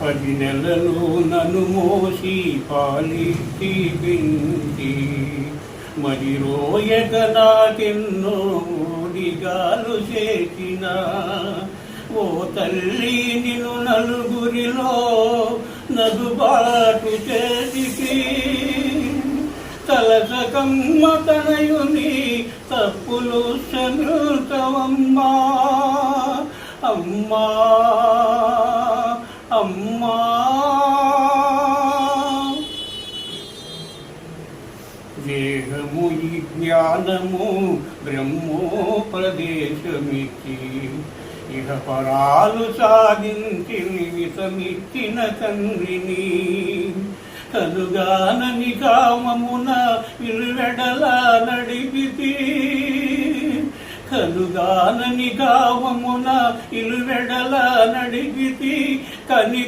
పది నెలలు నన్ను మోసి పాలిచ్చి పెంచి మరి రోయక నాకెన్నో చేసిన. ఓ తల్లి నిన్ను నలుగురిలో నదుబాటు చేసి తలసకమ్మ తనయుని తప్పులు సమృతమమ్మా అమ్మా. అమ్మా. దేహము ఈ జ్ఞానము బ్రహ్మోపదేశమిచ్చి ఇహ పరాలు సాధించి విషమిచ్చిన తండ్రిని. కనుగానని కామమున విలువెడలా నడిపితే. కనుగానని కామమున ఇలువెడలా నడిగితి కని